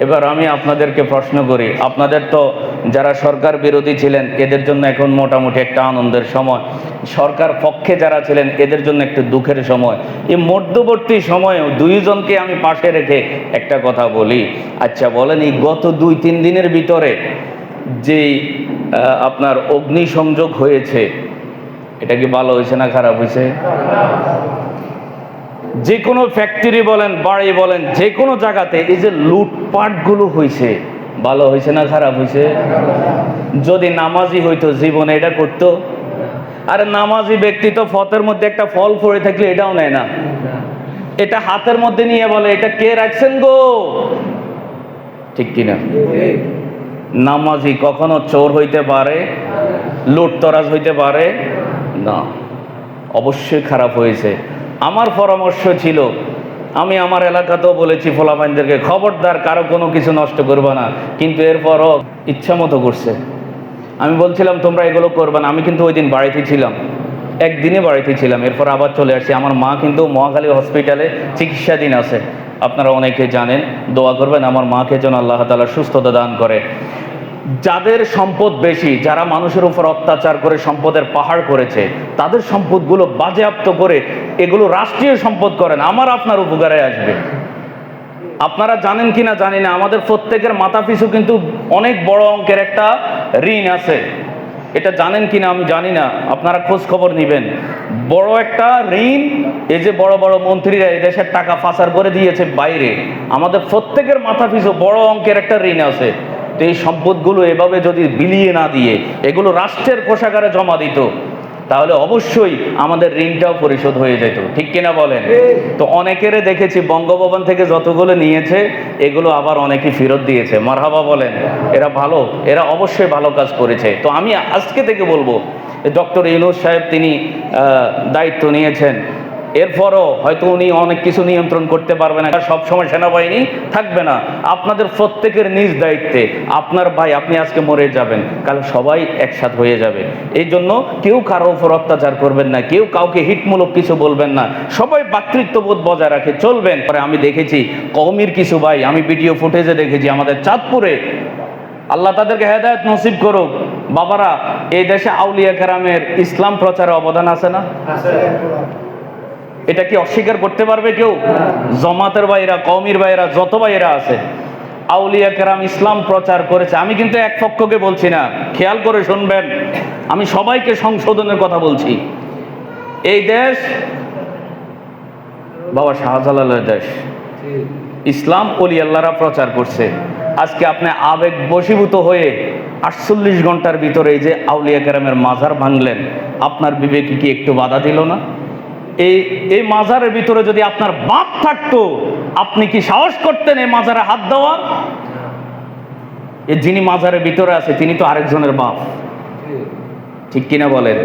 এবার আমি আপনাদেরকে প্রশ্ন করি। আপনাদের তো যারা সরকার বিরোধী ছিলেন এদের জন্য এখন মোটামুটি একটা আনন্দের সময়। সরকার পক্ষে যারা ছিলেন এদের জন্য একটু দুঃখের সময়। এই মধ্যবর্তী সময়েও দুইজনকে আমি পাশে রেখে একটা কথা বলি। আচ্ছা বলেন এই গত দুই তিন দিনের ভিতরে আহ, আপনার অগ্নিসংযোগ হয়েছে এটা কি ভালো হয়েছে না খারাপ হয়েছে? যে কোনো ফ্যাক্টরি বলেন, বাড়ি বলেন যে কোনো জায়গাতে এই যে লুটপাটগুলো হয়েছে ভালো হয়েছে না খারাপ হয়েছে যদি নামাজি হইতো জীবনে, এটা করতো? আরে নামাজি ব্যক্তি তো ফতের মধ্যে একটা ফল পড়ে থাকলে এটাও নেয় না। এটা হাতের মধ্যে নিয়ে বলে, এটা কে রাখছেন গো? ঠিক কিনা? নামাজি কখনো চোর হইতে পারে? লুটতরাজ হইতে পারে? না। অবশ্যই খারাপ হয়েছে। আমার পরামর্শ ছিল, আমি আমার এলাকাতেও বলেছি ফোলাপাইনদেরকে খবরদার, কারও কোনো কিছু নষ্ট করবে না। কিন্তু এরপরও ইচ্ছা মতো করছে। আমি বলছিলাম, তোমরা এগুলো করবে না। আমি কিন্তু ওই দিন বাড়িতে ছিলাম। একদিনে বাড়িতে ছিলাম। এরপর আবার চলে আসছি আমার মা কিন্তু মহাখালী হসপিটালে চিকিৎসাধীন আছে। আপনারা অনেকে জানেন, দোয়া করবেন আমার মাকে যেন আল্লাহ তালা সুস্থতা দান করে। যাদের সম্পদ বেশি, যারা মানুষের উপর অত্যাচার করে সম্পদের পাহাড় করেছে, তাদের সম্পদগুলো বাজেয়াপ্ত করে এগুলো রাষ্ট্রীয় সম্পদ করেন আমার আপনার উপকারে আসবে। আপনারা জানেন কি না জানি না, আমাদের প্রত্যেকের মাথা পিছু কিন্তু অনেক বড় অঙ্কের একটা ঋণ আছে। এটা জানেন কি না আমি জানি না, আপনারা খোঁজ খবর নেবেন। বড় একটা ঋণ, এই যে বড় বড় মন্ত্রীরা দেশের টাকা পাচার করে দিয়েছে বাইরে, আমাদের প্রত্যেকের মাথা পিছু বড় অঙ্কের একটা ঋণ আছে। তো এই সম্পদগুলো এভাবে যদি বিলিয়ে না দিয়ে, এগুলো রাষ্ট্রের কোষাগারে জমা দিত তাহলে অবশ্যই আমাদের ঋণটাও পরিশোধ হয়ে যেত। ঠিক কিনা বলেন? তো অনেকেরে দেখেছি বঙ্গভবন থেকে যতগুলো নিয়েছে, এগুলো আবার অনেকে ফেরত দিয়েছে। মারহাবা বলেন, এরা ভালো, এরা অবশ্যই ভালো কাজ করেছে। তো আমি আজকে থেকে বলব ডক্টর ইউনুস সাহেব তিনি দায়িত্ব নিয়েছেন। এরপরও হয়তো উনি অনেক কিছু নিয়ন্ত্রণ করতে পারবে না সবসময় সেনাবাহিনী থাকবে না। আপনাদের প্রত্যেকের নিজ দায়িত্বে, আপনার ভাই, আপনি আজকে মরে যাবেন, কাল সবাই একসাথ হয়ে যাবে। এই জন্য কেউ কারও উপর অত্যাচার করবেন না, কেউ কাউকে হিটমূলক কিছু বলবেন না। সবাই ভাতৃত্ববোধ বজায় রাখে, চলবেন। পরে আমি দেখেছি কৌমির কিছু ভাই, আমি ভিডিও ফুটেজে দেখেছি আমাদের চাঁদপুরে। আল্লাহ তাদেরকে হেদায়ত নসিব করুক। বাবারা, এই দেশে আউলিয়া কেরামের ইসলাম প্রচারে অবদান আছে না? এটা কি অস্বীকার করতে পারবে কেউ? জমাতের বাইরা কওমির বাইরা যত বাইরা আছে, আউলিয়া কেরাম ইসলাম প্রচার করেছে। আমি কিন্তু এক পক্ষকে বলছি না, খেয়াল করে শুনবেন। আমি সবাইকে সংশোধনের কথা বলছি। এই দেশ বাবা শাহজালালের দেশ। ইসলাম অলি আল্লাহরা প্রচার করছে। আজকে আপনি আবেগ বশীভূত হয়ে আটচল্লিশ ঘণ্টার ভিতরে এই যে আউলিয়া কেরামের মাজার ভাঙলেন, আপনার বিবেকে কি একটু বাধা দিল না? এই এই মাজারের ভিতরে যদি আপনার বাপ থাকতো, আপনি কি সাহস করতেন এই মাজারে হাত দেওয়ার? এ যিনি মাজারের ভিতরে আছে, তিনি তো আরেকজনের বাপ। ঠিক কিনা বলেন?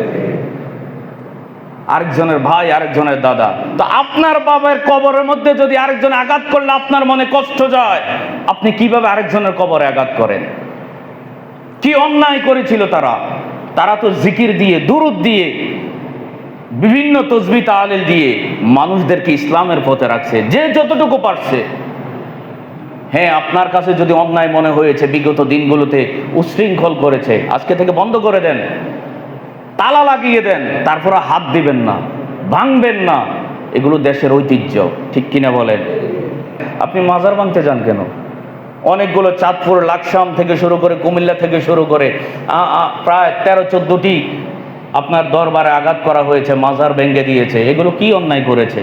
আরেকজনের ভাই, আরেকজনের দাদা। তো আপনার বাবার কবরের মধ্যে যদি আরেকজন আঘাত করলে আপনার মনে কষ্ট যায়, আপনি কীভাবে আরেকজনের কবরে আঘাত করেন? কি অন্যায় করেছিল তারা? তারা তো জিকির দিয়ে, দুরুদ দিয়ে বিভিন্ন তসবি তালিল দিয়ে মানুষদেরকে ইসলামের পথে রাখছে, যে যতটুকু পারছে। হ্যাঁ আপনার কাছে যদি অন্যায় মনে হয়েছে, বিগত দিনগুলোতে উশৃঙ্খল করেছে, আজকে থেকে বন্ধ করে দেন, তালা লাগিয়ে দেন, তারপরে হাত দিবেন না, ভাঙবেন না, এগুলো দেশের ঐতিহ্য, ঠিক কিনা বলেন? আপনি মাজার ভাঙতে যান কেন? অনেকগুলো চাঁদপুর, লাকসাম থেকে শুরু করে, কুমিল্লা থেকে শুরু করে প্রায় তেরো, চোদ্দটি আপনার দরবারে আঘাত করা হয়েছে, মাজার ভেঙ্গে দিয়েছে, এগুলো কি অন্যায় করেছে?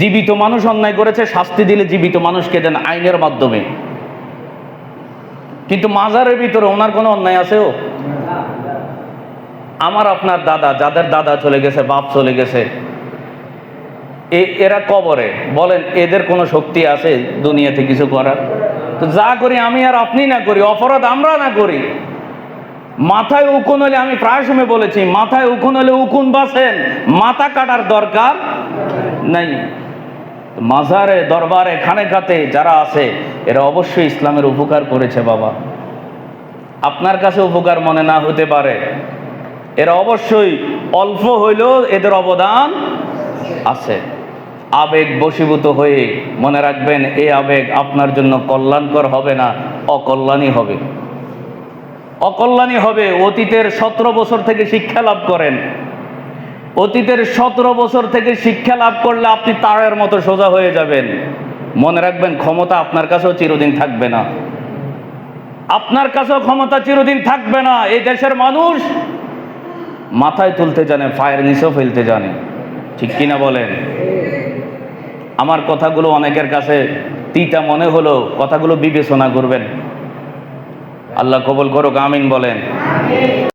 জীবিত মানুষ অন্যায় করেছে, শাস্তি দিলে জীবিত মানুষকে দেন আইনের মাধ্যমে। কিন্তু মাজারের ভিতরে ওনার কোনো অন্যায় আছেও আমার আপনার দাদা, যাদের দাদা চলে গেছে, বাপ চলে গেছে এরা কবরে, বলেন, এদের কোনো শক্তি আছে দুনিয়াতে কিছু করার? তো যা করি আমি আর আপনি না করি, অপরাধ আমরা না করি। মাথায় উকুন হলে, আমি প্রায় সময় বলেছি, মাথায় উকুন হলে উকুন বাসেন। মাথা কাটার দরকার নাই। মাজারে, দরবারে, খানে খাতে যারা আছে, এরা অবশ্যই ইসলামের উপকার করেছে, বাবা। আপনার কাছে উপকার মনে না হতে পারে। এরা অবশ্যই অল্প হইলেও এদের অবদান আছে। আবেগ বশীভূত হয়ে মনে রাখবেন এই আবেগ আপনার জন্য কল্যাণকর হবে না, অকল্যাণই হবে। অকল্যাণই হবে, অতীতের সতেরো বছর থেকে শিক্ষা লাভ করেন। অতীতের সতেরো বছর থেকে শিক্ষা লাভ করলে আপনি তারের মতো সোজা হয়ে যাবেন। মনে রাখবেন, ক্ষমতা আপনার কাছেও চিরদিন থাকবে না। আপনার কাছেও ক্ষমতা চিরদিন থাকবে না। এই দেশের মানুষ মাথায় তুলতে জানে ফায়ের নিচেও ফেলতে জানে। ঠিক কিনা বলেন? আমার কথাগুলো অনেকের কাছে তিতা মনে হলো কথাগুলো বিবেচনা করবেন। আল্লাহ কবুল করুক আমিন বলেন।